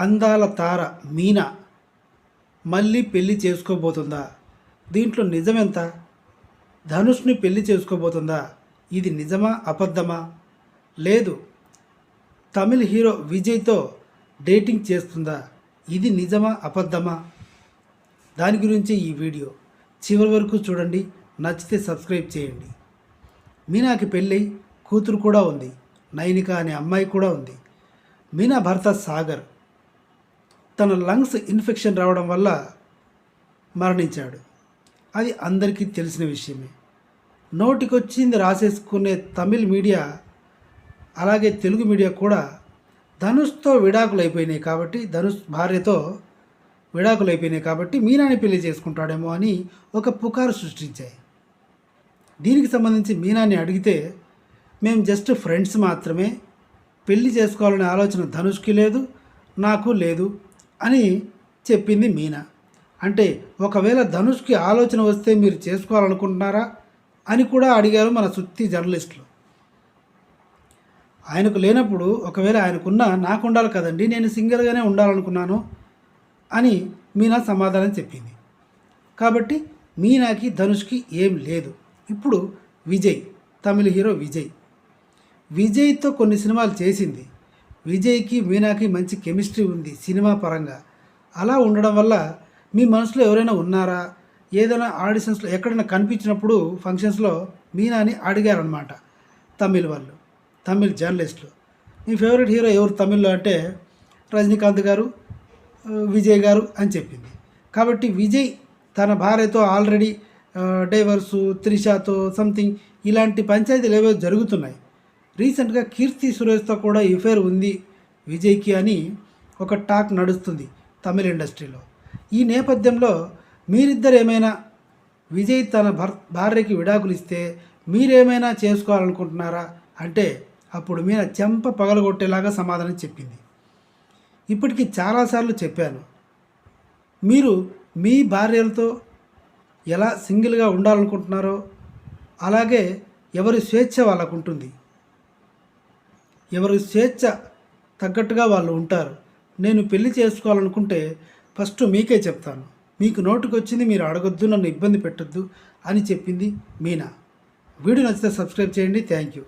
అందాల తార మీనా మళ్ళీ పెళ్ళి చేసుకోబోతుందా? దీంట్లో నిజమెంత? ధనుష్ని పెళ్ళి చేసుకోబోతుందా? ఇది నిజమా అబద్ధమా? లేదు. తమిళ హీరో విజయ్తో డేటింగ్ చేస్తుందా? ఇది నిజమా అబద్ధమా? దాని గురించి ఈ వీడియో. చివరి వరకు చూడండి నచ్చితే సబ్స్క్రైబ్ చేయండి. మీనాకి పెళ్ళై కూతురు కూడా ఉంది నైనిక అనే అమ్మాయి కూడా ఉంది. మీనా భర్త సాగర్. తన లంగ్స్ ఇన్ఫెక్షన్ రావడం వల్ల మరణించాడు. అది అందరికీ తెలిసిన విషయమే. నోటికొచ్చింది రాసేసుకునే తమిళ్ మీడియా అలాగే తెలుగు మీడియా కూడా ధనుష్తో విడాకులు అయిపోయినాయి కాబట్టి ధనుష్ భార్యతో విడాకులు అయిపోయినాయి కాబట్టి మీనాని పెళ్ళి చేసుకుంటాడేమో అని ఒక పుకారు సృష్టించాయి. దీనికి సంబంధించి మీనాని అడిగితే మేము జస్ట్ ఫ్రెండ్స్ మాత్రమే. పెళ్ళి చేసుకోవాలనే ఆలోచన ధనుష్కి లేదు నాకు లేదు. అని చెప్పింది మీనా. అంటే ఒకవేళ ధనుష్కి ఆలోచన వస్తే మీరు చేసుకోవాలనుకుంటున్నారా అని కూడా అడిగారు మన సుత్తి జర్నలిస్టులు. ఆయనకు లేనప్పుడు ఒకవేళ ఆయనకున్నా నాకు ఉండాలి కదండి నేను సింగిల్గానే ఉండాలనుకున్నాను అని మీనా సమాధానం చెప్పింది. కాబట్టి మీనాకి ధనుష్కి ఏం లేదు. ఇప్పుడు విజయ్ తమిళ హీరో విజయ్. విజయ్తో కొన్ని సినిమాలు చేసింది. విజయ్కి మీనాకి మంచి కెమిస్ట్రీ ఉంది సినిమా పరంగా. అలా ఉండడం వల్ల మీ మనసులో ఎవరైనా ఉన్నారా? ఏదైనా ఆడిషన్స్లో ఎక్కడైనా కనిపించినప్పుడు ఫంక్షన్స్లో మీనాని అడిగారనమాట తమిళ్ వాళ్ళు తమిళ్ జర్నలిస్టులు. మీ ఫేవరెట్ హీరో ఎవరు తమిళ్ళో? అంటే రజనీకాంత్ గారు విజయ్ గారు అని చెప్పింది. కాబట్టి విజయ్ తన భార్యతో ఆల్రెడీ డైవర్సు త్రిషాతో సంథింగ్ ఇలాంటి పంచాయతీలు ఏవో జరుగుతున్నాయి. రీసెంట్గా కీర్తి సురేష్తో కూడా ఎఫైర్ ఉంది విజయ్కి అని ఒక టాక్ నడుస్తుంది తమిళ ఇండస్ట్రీలో. ఈ నేపథ్యంలో మీరిద్దరు ఏమైనా విజయ్ తన భర్ భార్యకి విడాకులు ఇస్తే మీరేమైనా చేసుకోవాలనుకుంటున్నారా? అంటే అప్పుడు మీరు చెంప పగలగొట్టేలాగా సమాధానం చెప్పింది. ఇప్పటికి చాలాసార్లు చెప్పాను మీరు మీ భార్యలతో ఎలా సింగిల్గా ఉండాలనుకుంటున్నారో అలాగే ఎవరి స్వేచ్ఛ వాళ్ళకు ఉంటుంది ఎవరి స్వేచ్ఛ తగ్గట్టుగా వాళ్ళు ఉంటారు. నేను పెళ్ళి చేసుకోవాలనుకుంటే ఫస్ట్ మీకే చెప్తాను. మీకు నోటుకు వచ్చింది మీరు అడగొద్దు నన్ను ఇబ్బంది పెట్టొద్దు అని చెప్పింది మీనా. వీడియో నచ్చితే సబ్స్క్రైబ్ చేయండి. Thank you.